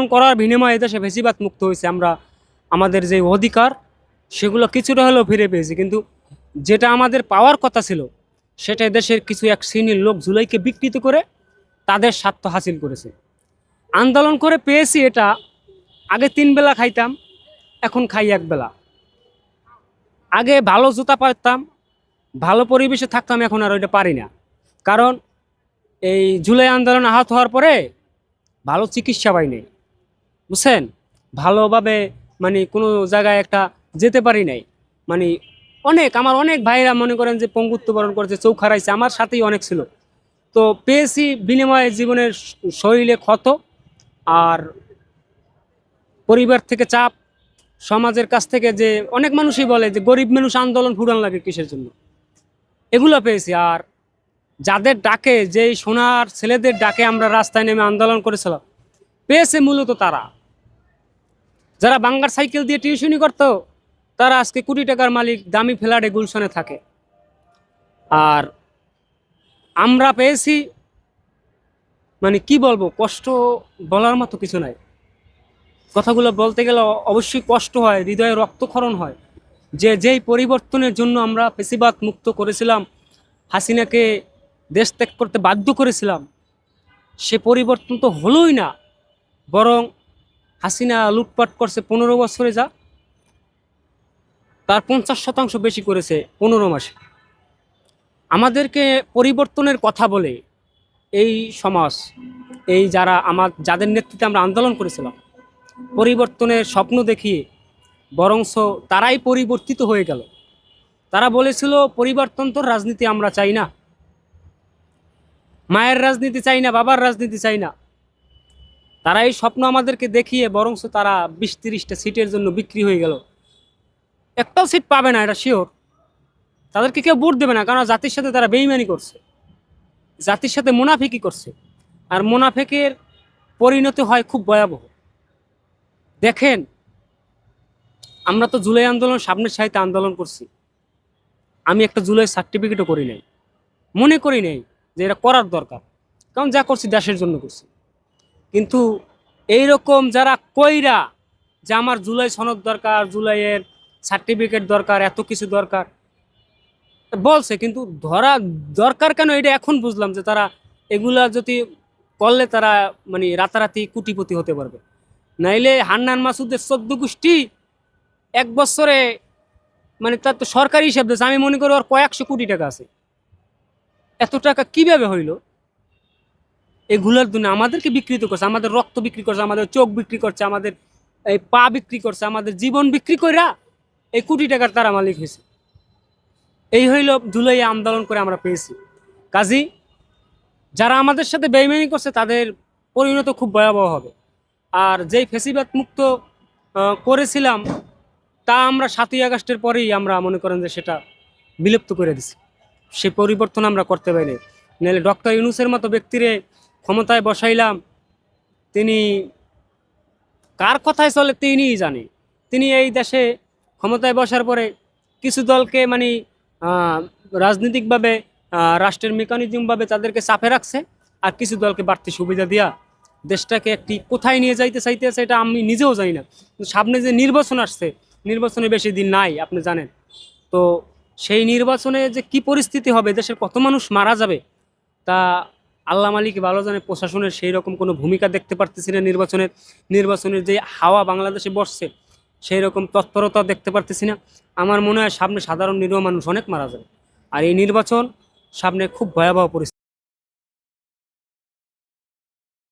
আন্দোলন করার বিনিময়ে দেশে বেশিরভাগ মুক্ত হয়েছে আমরা। আমাদের যে অধিকার, সেগুলো কিছুটা হলেও ফিরে পেয়েছি। কিন্তু যেটা আমাদের পাওয়ার কথা ছিল, সেটা দেশের কিছু এক শ্রেণির লোক জুলাইকে বিকৃত করে তাদের স্বার্থ হাসিল করেছে। আন্দোলন করে পেয়েছি এটা, আগে তিন বেলা খাইতাম, এখন খাই এক বেলা। আগে ভালো জুতা পারতাম, ভালো পরিবেশে থাকতাম, এখন আর ওইটা পারি না। কারণ এই জুলাই আন্দোলন আহত হওয়ার পরে ভালো চিকিৎসা পাই নাই বুঝছেন? ভালোভাবে মানে কোনো জায়গায় একটা যেতে পারি নাই। মানে অনেক, আমার অনেক ভাইরা মনে করেন যে পঙ্গুত্ব বরণ করেছে চৌক হারাইছে, আমার সাথেই অনেক ছিল। তো পেয়েছি বিনিময়ে জীবনের শরীরে ক্ষত আর পরিবার থেকে চাপ, সমাজের কাছ থেকে যে অনেক মানুষই বলে যে গরিব মানুষ আন্দোলন ফুরান লাগে কিসের জন্য? এগুলো পেয়েছি আর যাদের ডাকে, যেই সোনার ছেলেদের ডাকে আমরা রাস্তায় নেমে আন্দোলন করেছিলাম, পেয়েছে মূলত তারা। যারা বাঙ্গার সাইকেল দিয়ে টিউশনি করতো, তারা আজকে কোটি টাকার মালিক দামি ফ্ল্যাটে গুলশনে থাকে। আর আমরা পেয়েছি মানে কি বলব, কষ্ট বলার মতো কিছু নাই। কথাগুলো বলতে গেলে অবশ্যই কষ্ট হয়, হৃদয়ে রক্তক্ষরণ হয়। যে যেই পরিবর্তনের জন্য আমরা পেশিবাদ মুক্ত করেছিলাম, হাসিনাকে দেশ ত্যাগ করতে বাধ্য করেছিলাম, সে পরিবর্তন তো হলোই না, বরং হাসিনা লুটপাট করছে পনেরো বছরে যা, তার পঞ্চাশ শতাংশ বেশি করেছে পনেরো মাসে। আমাদেরকে পরিবর্তনের কথা বলে এই সমাজ, এই যারা আমার, যাদের নেতৃত্বে আমরা আন্দোলন করেছিলাম, পরিবর্তনের স্বপ্ন দেখিয়ে, বরংস তারাই পরিবর্তিত হয়ে গেল। তারা বলেছিল পরিবর্তনতর রাজনীতি আমরা চাই না। মায়ের রাজনীতি চাই না, বাবার রাজনীতি চাই না। তারা এই স্বপ্ন আমাদেরকে দেখিয়ে বরংস তারা বিশ তিরিশটা সিটের জন্য বিক্রি হয়ে গেল। একটাও সিট পাবে না, এটা শিওর তাদেরকে কেউ ভোট দেবে না, কারণ জাতির সাথে তারা বেইমানি করছে। জাতির সাথে মুনাফিকি করছে। আর মুনাফেকের পরিণতি হয় খুব ভয়াবহ। দেখেন, আমরা তো জুলাই আন্দোলন সামনের সাহিত্যে আন্দোলন করছি। আমি একটা জুলাই সার্টিফিকেটও করি নাই। মনে করি নাই যে এটা করার দরকার। কারণ যা করছি দেশের জন্য করছি। কিন্তু এই রকম যারা কইরা যে আমার জুলাই সনদ দরকার, জুলাইয়ের সার্টিফিকেট দরকার, এত কিছু দরকার, বলছে। কিন্তু ধরা দরকার কেন? এটা এখন বুঝলাম যে তারা এগুলা যদি করলে তারা মানে রাতারাতি কুটিপতি হতে পারবে। নাইলে হান্নান মাসুদের চোদ্দ গোষ্ঠী এক বছরে মানে তার তো সরকারি হিসাব দিয়েছে। আমি মনে করি ওর কয়েকশো কোটি টাকা আছে। এত টাকা কীভাবে হইল? এগুলোর জন্য আমাদেরকে বিকৃত করছে, আমাদের রক্ত বিক্রি করছে, আমাদের চোখ বিক্রি করছে, আমাদের এই পা বিক্রি করছে, আমাদের জীবন বিক্রি কইরা এই কোটি টাকার তারা মালিক হয়েছে। এই হইল জুলাই আন্দোলন করে আমরা পেয়েছি। কাজী, যারা আমাদের সাথে বেইমানি করছে, তাদের পরিণত খুব ভয়াবহ হবে। আর যেই ফেসিবাদ মুক্ত করেছিলাম, তা আমরা সাতই আগস্টের পরেই আমরা মনে করেন যে সেটা বিলুপ্ত করে দিছি। সে পরিবর্তন আমরা করতে পারি নাহলে ডক্টর ইউনুসের মতো ব্যক্তিরে ক্ষমতায় বসাইলাম, তিনি কার কথায় চলে তিনিই জানে। তিনি এই দেশে ক্ষমতায় বসার পরে কিছু দলকে মানে রাজনৈতিকভাবে রাষ্ট্রের মেকানিজমভাবে তাদেরকে চাপে রাখছে আর কিছু দলকে বাড়তি সুবিধা দিয়া দেশটাকে একটি কোথায় নিয়ে যাইতে চাইতেছে এটা আমি নিজেও জানি না। সামনে যে নির্বাচন আসছে, নির্বাচনে বেশি দিন নাই, আপনি জানেন। তো সেই নির্বাচনে যে কি পরিস্থিতি হবে, দেশের কত মানুষ মারা যাবে, তা আল্লাহ মালিক ভালো জানে প্রশাসনের সেই রকম কোনো ভূমিকা দেখতে পারতেছি না নির্বাচনের নির্বাচনের যে হাওয়া বাংলাদেশে বসছে, সেই রকম তৎপরতা দেখতে পারতেছি না। আমার মনে হয় সামনে সাধারণ নিরীহ মানুষ অনেক মারা যাবে। আর এই নির্বাচন সামনে খুব ভয়াবহ পরিস্থিতি।